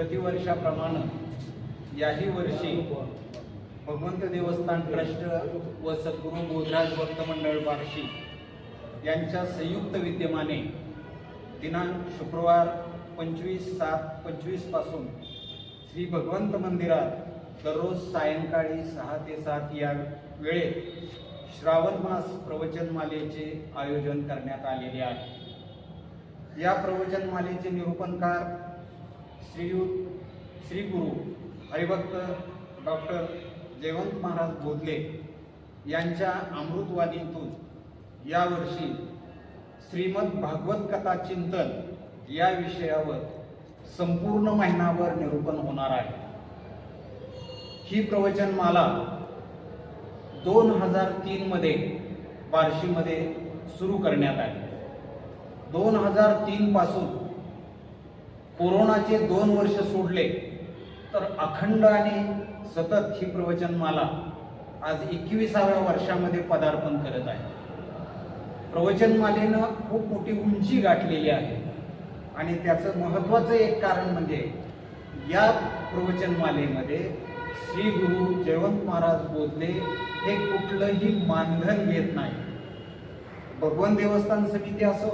प्रतिवर्षाप्रमाणे याही वर्षी भगवंत देवस्थान ट्रस्ट व सद्गुरू गोधराज भक्त मंडळ बार्शी यांच्या संयुक्त विद्यमाने दिनांक शुक्रवार पंचवीस सात पंचवीसपासून श्री भगवंत मंदिरात दररोज सायंकाळी सहा ते सात या वेळेत श्रावण मास प्रवचनमालेचे आयोजन करण्यात आलेले आहे. या प्रवचनमालेचे निरूपणकार श्रीयुत श्री गुरु हरिभक्त डॉक्टर जयवंत महाराज बोधले यांच्या अमृतवाणीतून यावर्षी श्रीमद भागवत कथा चिंतन या विषयावर संपूर्ण महिनाभर निरूपण होणार आहे. ही प्रवचनमाला दोन हजार तीनमध्ये बार्शीमध्ये सुरू करण्यात आली. दोन हजार तीनपासून कोरोनाचे दोन वर्ष सोडले तर अखंड आणि सतत ही प्रवचनमाला आज एकविसाव्या वर्षामध्ये पदार्पण करत आहे. प्रवचनमालेनं खूप मोठी उंची गाठलेली आहे. आणि त्याचं महत्त्वाचं एक कारण म्हणजे या प्रवचनमालेमध्ये श्री गुरु जयवंत महाराज बोधले हे कुठलंही मानधन घेत नाही. भगवान देवस्थान समिती असो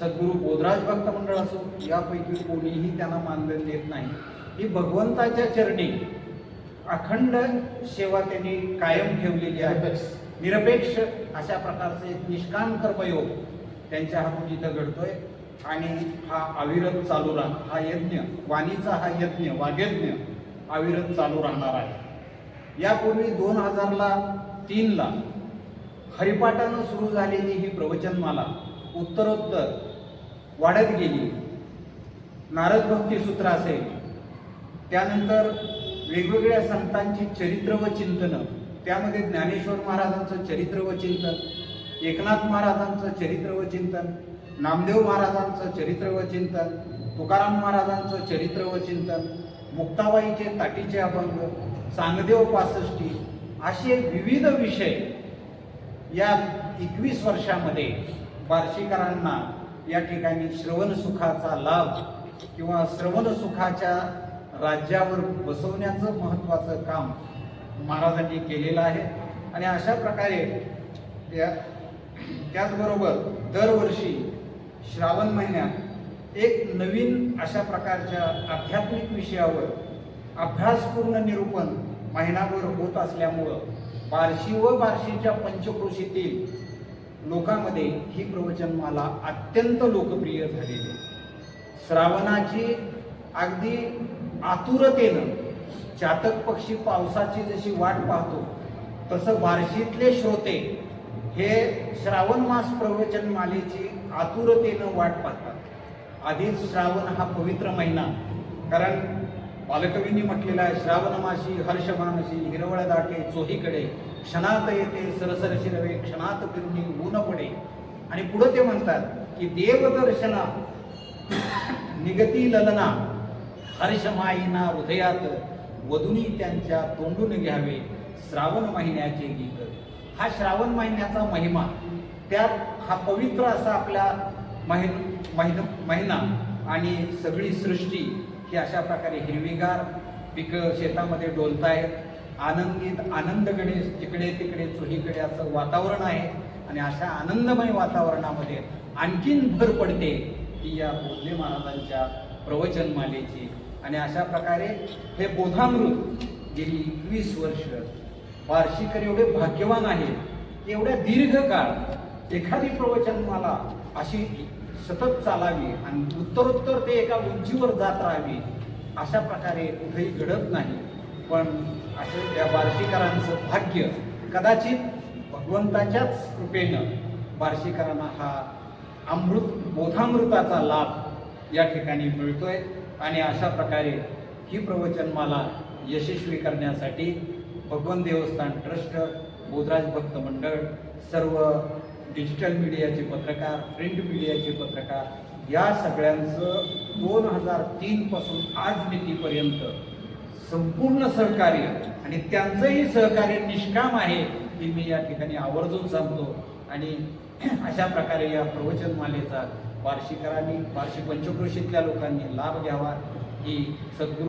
सद्गुरू बोधराज भक्त मंडळ असो यापैकी कोणीही त्यांना मानधन देत नाही. ही भगवंताच्या चरणी अखंड सेवा त्यांनी कायम ठेवलेली आहे. निरपेक्ष. अशा प्रकारचे निष्काम कर्मयोग त्यांच्या हातून इथं घडतोय. आणि हा अविरत चालू राह हा यज्ञ वाणीचा हा यज्ञ वाग्यज्ञ अविरत चालू राहणार आहे. यापूर्वी दोन हजारला तीनला हरिपाठानं सुरू झालेली ही प्रवचनमाला उत्तरोत्तर वाढत गेली. नारद भक्ती सूत्र असेल. त्यानंतर वेगवेगळ्या संतांची चरित्र व चिंतनं. त्यामध्ये ज्ञानेश्वर महाराजांचं चरित्र व चिंतन एकनाथ महाराजांचं चरित्र व चिंतन नामदेव महाराजांचं चरित्र व चिंतन तुकाराम महाराजांचं चरित्र व चिंतन मुक्ताबाईचे ताटीचे अभंग सांगदेव पासष्टी असे विविध विषय या एकवीस वर्षामध्ये बार्शीकरांना या ठिकाणी श्रवण सुखाचा लाभ किंवा श्रवण सुखाच्या राज्यावर बसवण्याचं महत्त्वाचं काम महाराजांनी केलेलं आहे. आणि अशा प्रकारे त्या त्याचबरोबर दरवर्षी श्रावण महिन्यात एक नवीन अशा प्रकारच्या आध्यात्मिक विषयावर अभ्यासपूर्ण निरूपण महिनाभर होत असल्यामुळं बार्शी व बार्शीच्या पंचक्रोशीतील लोकांमध्ये ही प्रवचनमाला अत्यंत लोकप्रिय झालेली आहे. श्रावणाची अगदी आतुरतेनं चातक पक्षी पावसाची जशी वाट पाहतो तसं बार्शीतले श्रोते हे श्रावण मास प्रवचन मालेची आतुरतेनं वाट पाहतात आधीच श्रावण हा पवित्र महिना कारण पालकवींनी म्हटलेलं आहे श्रावण हर्षमानशी हिरवळ दाटे चोहीकडे क्षणात येते सरसर शिरवे क्षणात फिरुनी ऊन पडे. आणि पुढे ते म्हणतात की देवदर्शना निगती ललना हर्षमाईना हृदयात वधुनी त्यांच्या तोंडून घ्यावे श्रावण महिन्याचे गीत. हा श्रावण महिन्याचा महिमा त्यात हा पवित्र असा आपला महिन महिन महिना आणि सगळी सृष्टी की अशा प्रकारे हिरवीगार पिकं शेतामध्ये डोलतायत. आनंदीत आनंदकडे जिकडे तिकडे चोहीकडे असं वातावरण आहे. आणि अशा आनंदमय वातावरणामध्ये आणखीन भर पडते ती या बोधले महाराजांच्या प्रवचनमालेची आणि अशा प्रकारे हे बोधामृत गेली एकवीस वर्ष वार्षिकर एवढे भाग्यवान आहेत एवढ्या दीर्घकाळ एखादी प्रवचनमाला अशी सतत चालावी आणि उत्तरोत्तर ते एका उंचीवर जात राहावी अशा प्रकारे कुठेही घडत नाही. पण असं या बार्शीकरांचं भाग्य कदाचित भगवंताच्याच कृपेनं बार्शीकरांना हा अमृत बोधामृताचा लाभ या ठिकाणी मिळतोय. आणि अशा प्रकारे ही प्रवचनमाला यशस्वी करण्यासाठी भगवन देवस्थान ट्रस्ट बोधराज भक्त मंडळ सर्व डिजिटल मीडियाचे पत्रकार प्रिंट मीडियाचे पत्रकार या सगळ्यांचं दोन हजार तीन पासून आज मितीपर्यंत संपूर्ण सहकार्य आणि त्यांचंही सहकार्य निष्काम आहे हे मी या ठिकाणी आवर्जून सांगतो. आणि अशा प्रकारे या प्रवचनमालेचा वार्षिकांनी वार्षिक पंचक्रोशीतल्या लोकांनी लाभ घ्यावा ही सद्गुरू